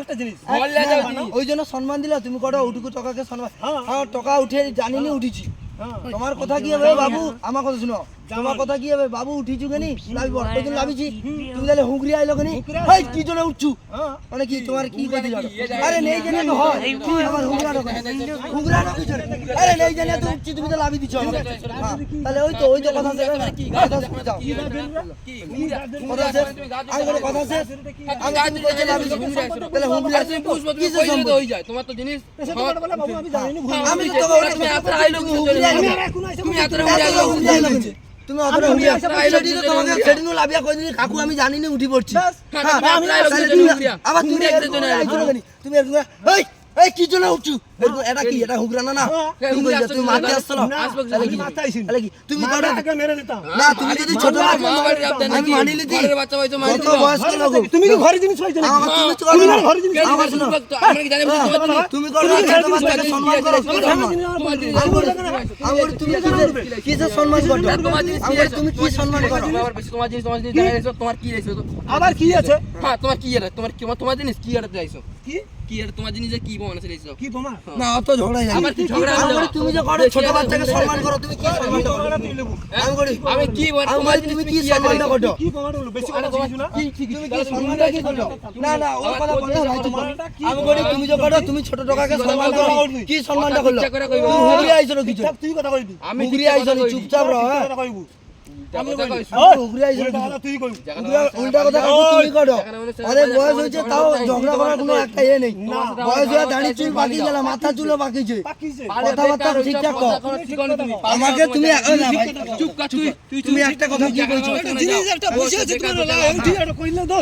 একটা জিনিস। না, তুমি। ওই জন্য সম্মান দিলা তুমি কটা ওটুকু টকাকে সম্মান টকা হ্যাঁ টাকা উঠে জানিনি উঠিছি। হ্যাঁ। তোমার কথা কি হবে বাবু? আমার কথা শুনো। তোমার কথা কি হবে? বাবু উঠিছু কেনি? লাভি বড় কদিন লাভিছি? তুমি তাহলে হুগরি আইলো কেনি? হাই কি জন্য উঠছু? হ্যাঁ। মানে কি তোমার কি কথা জানো আরে নেই জানি তো হয়। কি আমার হুগরা ঢোকে হুগরা ঢোকে চলে আরে নেই জানি তো উঠছি তুমি তো লাভি দিছো আমাকে। হ্যাঁ, তাহলে ওই তো ওই তো কথা শেষ। কথা শেষ। যাও কথা শেষ। আমি বলে কথা শেষ। আমি তুমি কইছো লাভি তাহলে আর তুমি বুঝব তুমি কইলে তো? হয়ে যায়। তোমার তো জিনিস আমি জানি না আমি আমি তো তো তোকে আইলো কিছু আইলো না। তুমি এত হুগরি আইলো? তুমি অতটা আইলো পয়সা সেদিন তোমাকে সেদিন লাভিয়া কইনি কাকু আমি জানি না উঠি পড়ছি। হ্যাঁ, হ্যাঁ, তুমি- আবার তুমি? তুমি এরকম এই! এই কি জন্য উঠছু এটা কি এটা হুগরা না না তুমি তুমি মারতে আসছো না, আসব তাহলে আমি কি মারতে আইসিনি। তাহলে কি তুমি মারলে কটা আগে মেরে দিতাম না তুমি যদি ছোট মা না বাড়ির আবদার আমি মানি লিতি ঘরের বাচ্চা হয়তো কত দিবা। বয়স্ক লোক তুমি কি ঘরে জিনিস পাইছো নাকি? তুমি তো না। ঘরে জিনিস আমার শোনো। তোমার? তুমি করো ছোট বাচ্চাকে সম্মান করো আমার তুমি সম্মান করো কি আছে? তুমি কি তোমার সম্মান করো তুমি বেশি তোমার জিনিস তোমার জিনিস তোমার কি রয়েছে তো? আবার কি আছে হ্যাঁ তোমার কি এর তোমার কি তোমার জিনিস কি এর চাইছো কি? কি এর তোমার জিনিসে কি প্রমাণ চাইছো কি বোমা না অত ঝগড়া যায় আবার ঝগড়া আমি তুমি যে করো ছোট বাচ্চাকে সম্মান করো তুমি কি সম্মান করো? আমি বলি আমি কি বল তোমার তুমি তুমি কি কি সম্মানটা সম্মান করো কি বোমাটা বলো বেশি কথা তোমার কিছু না? কি কি তুমি কি সম্মানটা কি করো না না ও কথা বলে না আমি বলি তুমি যে করো তুমি ছোট টাকাকে সম্মান করো। কি সম্মানটা করল। তুমি আইছো কিছু। চুপচাপ তুই কথা কইবি। আমি আইছো। চুপচাপ রহ হ্যাঁ। কথা কইবু। বয়স হয়েছে তাও ঝগড়া করার কোনো একটা ইয়ে নেই। বয়স হয়ে দাঁড়িয়ে চুল বাকি গেল মাথা চুলও কথাবার্তা ঠিকঠাক কর। আমাকে তুমি তুমি একটা কথা কি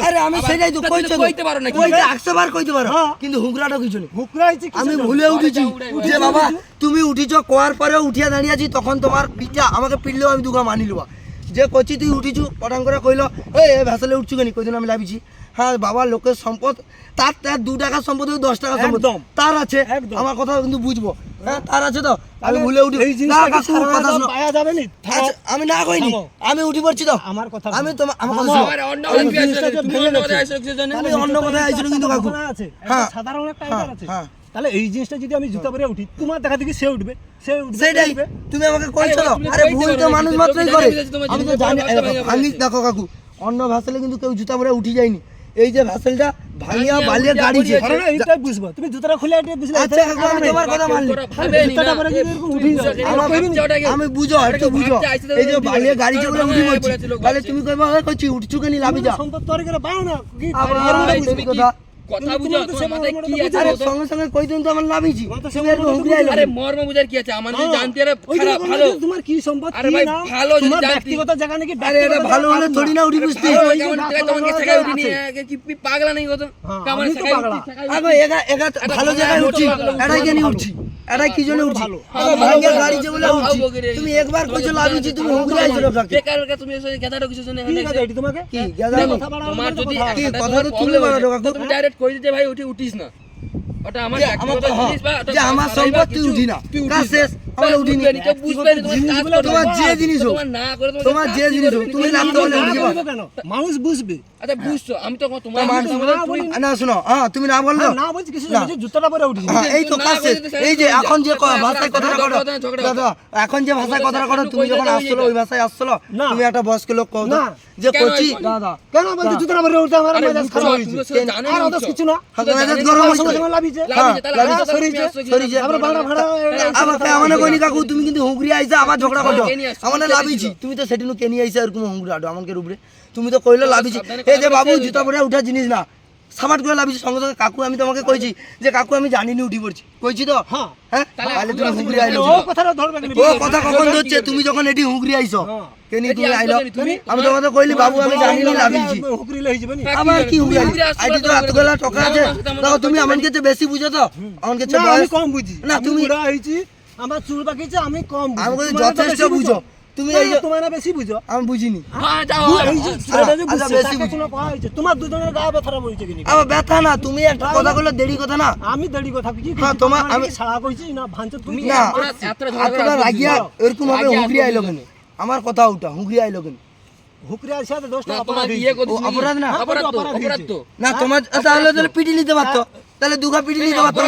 আরে আমি সেটাই তো কইতে পারো? কইতে একশো বার কইতে পারো। হ্যাঁ। কিন্তু হুগরাটা কিছু নেই। হুকরা আইছে আমি ভুলে উঠেছি যে বাবা তুমি উঠিছ কোয়ার পরে উঠিয়া দাঁড়িয়ে আছি তখন তোমার পিঠা আমাকে পিটলেও আমি দুগা মানি লবা যে কচি তুই উঠিছু পটাং করে কইলো এই এ ভেসালে উঠছু কেন? কইদিন আমি লাভিছি। হ্যাঁ বাবা লোকের সম্পদ তার তার দু টাকার সম্পদ দশ টাকা সম্পদ তার আছে। আমার কথা কিন্তু বুঝব। হ্যাঁ তার আছে তো। আমি ভুলে উঠি। আচ্ছা, আমি না কইনি আমি উঠি পড়ছি তো। আমার কথা আমি তোমার আমার কথা অন্য কথায় আইছিল কিন্তু কাকু। হ্যাঁ। সাধারণ একটা হ্যাঁ, আছে। হ্যাঁ। তাহলে এই জিনিসটা যদি আমি জুতা পরে উঠি তোমার দেখা দেখি সে উঠবে সে উঠবে সেটাই। তুমি আমাকে কইছো আরে ভুল তো মানুষ মাত্রই করে। আমি তো জানি। ভেঙে দেখো কাকু অন্য ভ্যাসেলে কিন্তু কেউ জুতা পরে উঠি যায়নি। এই যে ভ্যাসেলটা ভাঙিয়া বালিয়ে না এইটাই বুঝব তুমি জুতাটা খুলে এটা বুঝলে আচ্ছা কাকু আমি তোমার কথা মানলি। জুতাটা পরে যদি এরকম উঠি যাও, আমি বুঝো একটু বুঝো। এই যে বালিয়ে গাড়িছে বলে উঠি পড়ছি তাহলে তুমি কইবা কইছি উঠছু কেন লাভি যা। সম্পদ তৈরি করে পাও না। কি? কথা কথা বুঝো তোমার মাথায় কি আছে আরে? সঙ্গে সঙ্গে কই দিন তো আমার হুগলি আইলো আরে মর্ম বুঝার কি আছে আমার যদি হ্যাঁ। জানতে আরে খারাপ ভালো তোমার কি সম্পদ আরে ভাই, ভালো যদি জানতি। ব্যক্তিগত জায়গা নাকি আরে এটা ভালো হলে থোড়ি না উঠি বুঝতি আরে ওই যে কেমন ডাক্তার তোমাকে বাবা শেখায় আছে। কি পাগলা নেই কত হ্যাঁ, কেমন। উঠি, আগে এগা এগা ভালো জায়গায় উঠছি এটাই জানি উঠছি এটাই কি জন্য উঠছি। ভাঙ্গে গাড়ি যে বলে উঠছি। তুমি একবার কইছো লাভিছি তুমি হুগলি আইছো লোকাকে বেকার বেকার তুমি এসে গেদাটা কিছু শুনে কি কথা এটি তোমাকে? কি? গেদার তোমার যদি কি, কথা তো তুলে হয়েছে, বাড়ানো তুমি ডাইরেক্ট কই দিতে ভাই উঠি উঠিস না। ওটা আমার আমার হ্যাঁ, জিনিস বা ওটা আমার কিছু, উঠি না। কাজ শেষ। আমরা উঠিনি তোমার যে জিনিস হোক তোমার যে জিনিস হোক তুমি নাম তো কেন? মানুষ বুঝবে আচ্ছা বুঝছ আমি তো তোমার না শোনো হ্যাঁ তুমি না বলল না বলছি কিছু না, বলছি পরে উঠি হ্যাঁ, এই তো কাজ এই যে এখন যে ভাষায় কথাটা করো কথা, দাদা এখন যে ভাষায় কথাটা করো তুমি যখন দাও, আসছো ওই ভাষায় আসছো তুমি একটা বয়স্ক লোক কও না। যে কচি দাদা কেন বলছি জুতাটা পরে উঠতে আমার মেজাজ খারাপ হয়েছে আর others কিছু না মেজাজ গরম হয়েছে। লাভিছে লাভ হয়েছে, তাহলে হ্যাঁ, আমি তো সরিয়েছে, তুমি আসছো, সরিয়েছে। তারপরে ভাড়া, ভাড়া, আমার কে আমার কইনি কাকু তুমি কিন্তু হুগরি আইছা আবার ঝগড়া করছ? আমার লাভিছি। তুমি তো সেটিনু কে নিয়ে আইছা এরকম হুগরি আডো আমাকে রূপরে। তুমি তো কইলো লাভিছি। এই যে বাবু জুতা পরে উঠা জিনিস না। সামাট করে লাভিছি সঙ্গে সঙ্গে কাকু আমি তোমাকে কইছি যে কাকু আমি জানিনি উঠি পড়ছি। কইছি তো? হ্যাঁ। হ্যাঁ? তাহলে তুমি হুগরি আইলো? ও কথাটা ধরবে কেন? ও কথা কখন ধরছে? তুমি যখন এটি হুগরি আইছো। হ্যাঁ। কেনি তুমি আইলো? আমি তোমাকে কইলি বাবু আমি জানিনি লাভিছি। হুকরিলে হয়ে যাবে নি? আমার কি আসছো আইটি তো এতগুলা টাকা আছে। দেখো তুমি আমার বেশি বুঝো তো। না, আমি কম বুঝি। না তুমি বুড়া হয়েছি। আমার চুল পাকিছে আমি কম আমি বলছি যথেষ্ট বেশি বুঝো। তুমি না, এই তোমরা বেশি বুঝো। আমি বুঝিনি। হ্যাঁ যাও। এই যে ছেলেটা যে আচ্ছা, বুঝছে। তোমার দুজনের গায়ে ব্যথাটা বলছে কিনি? আবার ব্যথা না তুমি একটা কথা বললে দেরি কথা না? আমি দেরি কথা কি হ্যাঁ, তোমার- আমি- সারা কইছি না ভাঞ্চত কইছি না এতটা- রাগিয়া এরকম ভাবে হুগরি আইলো। কেন? আমার কথা ওটা হুগরি আইলো কেন? হুকরে আর দশটা না, অপরাধ তোমার ইয়ে করছিস অপরাধ না? অপরাধ তো, অপরাধ তো। না তোমার তাহলে তাহলে পিটি নিতে পারতো। তাহলে দুগা পিটি নিতে পারতো।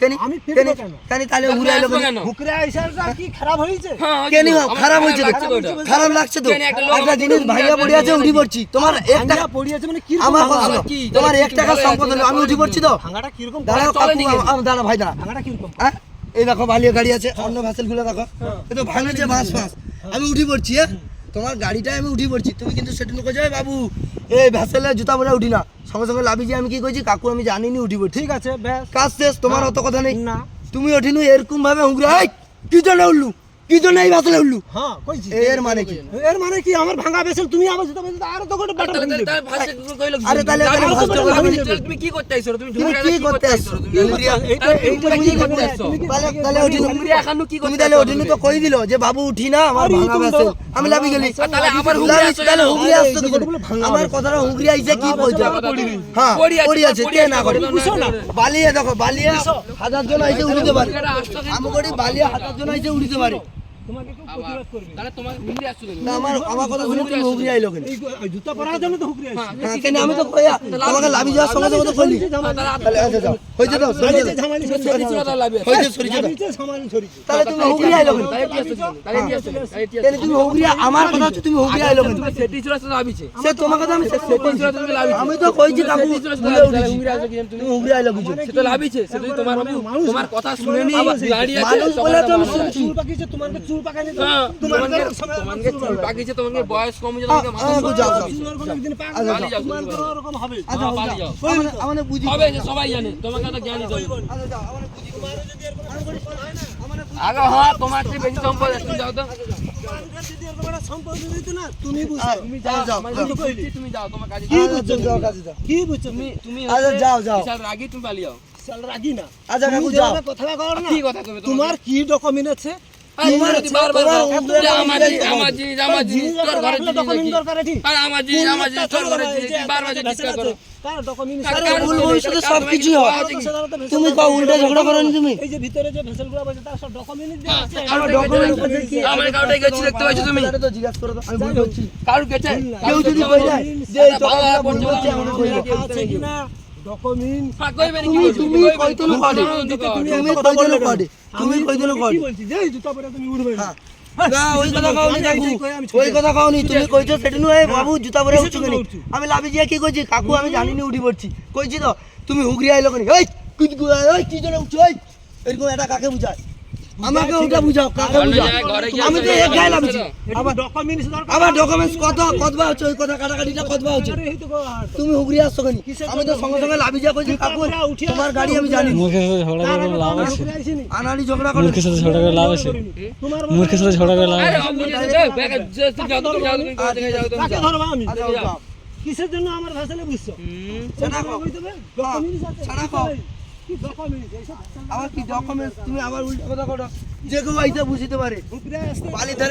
কেনি আমি পিটবো কেন? তাহলে তাহলে উড়ে আইলো কেন? হুকরে আইসাটা কি খারাপ হয়েছে? হ্যাঁ, হয়তো। কেনি আমার খারাপ হয়েছে তো? খারাপ লাগছে তো? একটা লোক একটা আমার জিনিস ভাইয়া পড়ে আছে উঠি পড়ছি। তোমার টাকা ভাঙা মানে কি আমার কথা আবার তোমার তাহলে টাকা সম্পদ হলো আমি উঠি পড়ছি তো? ভাঙাটা কীরকম? দাঁড়াও কাকু দাঁড়া ভাই দাঁড়া ভাঙাটা কীরকম? হ্যাঁ এই দেখো বালিয়া গাড়ি আছে অন্য ভ্যাসেলগুলো দেখো। এ তো ভাঙেছে বাস ফাঁস আমি উঠি পড়ছি হ্যাঁ? তোমার গাড়িটায় আমি উঠি পড়ছি তুমি কিন্তু সেটা লোক যাই বাবু। এই ভ্যাসেলে জুতা পরে উঠি না। সঙ্গে সঙ্গে লাভি যে আমি কি করছি কাকু আমি জানিনি উঠি পড়ছি। ঠিক আছে ব্যাস। কাজ শেষ তোমার অত কথা নেই। না। তুমি ওঠিনু এরকম ভাবে হুঁকরে কি জন্য উঠলু? কি জন্য এই ভ্যাসেলে উঠলু? হ্যাঁ কইছি এর মানে কি? এর মানে কি? আমার ভাঙা বেসল তুমি আবার যেটা বলছো আরও তো গোটা কইলো কি? আরে তাহলে-। তুমি কি করতে আইছো? তুমি তুমি কি করতে আইছো? তুমি এইটা এইটা কি করতে আসছো তুমি কি- তাহলে তাহলে এখানে কি তুমি তাহলে আসছো তো কই দিল যে বাবু উঠি না আমার ভাঙা তুমি তো- আমি লাভি গেলি। তাহলে আবার হুমরি লাভি তাহলে আরে আসছো কি আমার কথাটা হুমরি আইছে কি পড়ি। হ্যাঁ পড়ি আছে, কে না করে? বুঝছ না? বালিয়া দেখো বালিয়া হাজার জন আইসে উড়িতে পারে। হুমরিয়াটা আসছো কেন? আমি করি বালিয়া হাজার জন আইসে উড়িতে পারে তোমাকে কেউ প্রতিবাদ করবে। তাহলে তোমার হুমরি আসছো না আমার আমার কথা শুনে তুমি হুমরি আইলো কেন? এই জুতা পরার জন্য তো হুকরে আসছে। হ্যাঁ কেন? আমি তো কইয়া তোমাকে লাভি যাওয়ার সঙ্গে সঙ্গে তো কইলি তাহলে আচ্ছা যাও। হইছে দাও সরিয়ে ঝামালি সরি ছিল তাহলে হইছে সরিয়ে দাও। ঝামালি ছড়িছে তাহলে তুমি হুমরি আইলো কেন? তাহলে কি আসছো তাহলে কি আসছো তাহলে কি আসছো কেন তুমি হুমরি আমার কথা হচ্ছে তুমি হুমরি আইলো কেন? তুমি সেটি ছিল লাভিছে সে তোমার কথা আমি সে- সেটি ছিল তুমি লাভিছে আমি তো কইছি কাকু সেটি ছিল তো ভুলে লাভিছে, উঠেছি। হুমরি আসছো কেন তুমি? তুমি আইলো কিছু সে তো লাভিছে সে তো তোমার তোমার কথা শুনেনি গাড়ি আছে মানুষ বলে তো আমি শুনছি। আছে। চুল পাকিয়েছে তোমাকে চুল পাকানি তো তোমার তোমাকে সঙ্গে তোমাকে চুল পাকিয়েছে তোমাকে বয়স কম হবে। তোমার সবাই জানে তোমাকে তো জ্ঞানী আগে হ্যাঁ চেয়ে বেশি সম্পদ তুমি যাও তো। কি যাও। আচ্ছা, বুঝছ যাও, তুমি? কাজে যাও। কি বুঝছ তুমি? তুমি আচ্ছা, তোমার কি ডকুমেন্ট আছে? আরে আমার জিনিস আমার জিনিস আমার জিনিস তোর ঘরে জিনিস ডকুমেন্ট আছে আর আমার জিনিস আমার জিনিস তোর ঘরে জিনিস বারবার যে করো কার। ডকুমেন্ট কার- আরে কার ভুল ভবিষ্যতে সব কিছুই হয়। তুমি কও উল্টা ঝগড়া করো তুমি? এই যে ভিতরে যে ভেসেলগুলো বসে তার সব ডকুমেন্ট আছে কারোর document গেছে আছে কি? আমার কাউকে গেছি দেখতে পাচ্ছ তুমি? তো জিজ্ঞাসা করো আমি ভুল করছি কারোর গেছে? কেউ যদি কই যায় যে এই আছে ডকুমেন্ট হ্যাঁ, করে। তো কও। তুমি কই দিলে কি না হ্যাঁ। আমি লাভি জিয়া কি করছি কাকু। আমি জানি নি উঠি পড়ছি। কইছি তো তুমি হুগরি আইলো কেনি? এই কি জন্য উঠছো? এই এরকম এটা কাকে বুঝায়? আমাকে ওটা বুঝাও কাকে বুঝাও? আমি তো এক গায়ে লাভিছি আবার ডকুমেন্টস দরকার আমার ডকুমেন্টস কত কতবা হচ্ছে ওই কথা কাটাকাটিটা কতবা হচ্ছে। তুমি হুগরি আসছো কেনি? আমি তো সঙ্গে সঙ্গে লাভি যা কইছি কাকু তোমার গাড়ি আমি জানি। মূর্খের সাথে ঝগড়া করে লাভ আছে। আনাড়ি ঝগড়া করে। মূর্খের সাথে ঝগড়া করে লাভ আছে। তোমার মূর্খের সাথে ঝগড়া করে লাভ আছে। ধরবো আমি? কিসের জন্য আমার ভেসেলে বুঝছ? ছাড়া কও। ছাড়া কও। আবার কি ডকুমেন্টস তুমি আমার উল্টো কথা করো যে কেউ আইসা বুঝতে পারে। বালি ধারে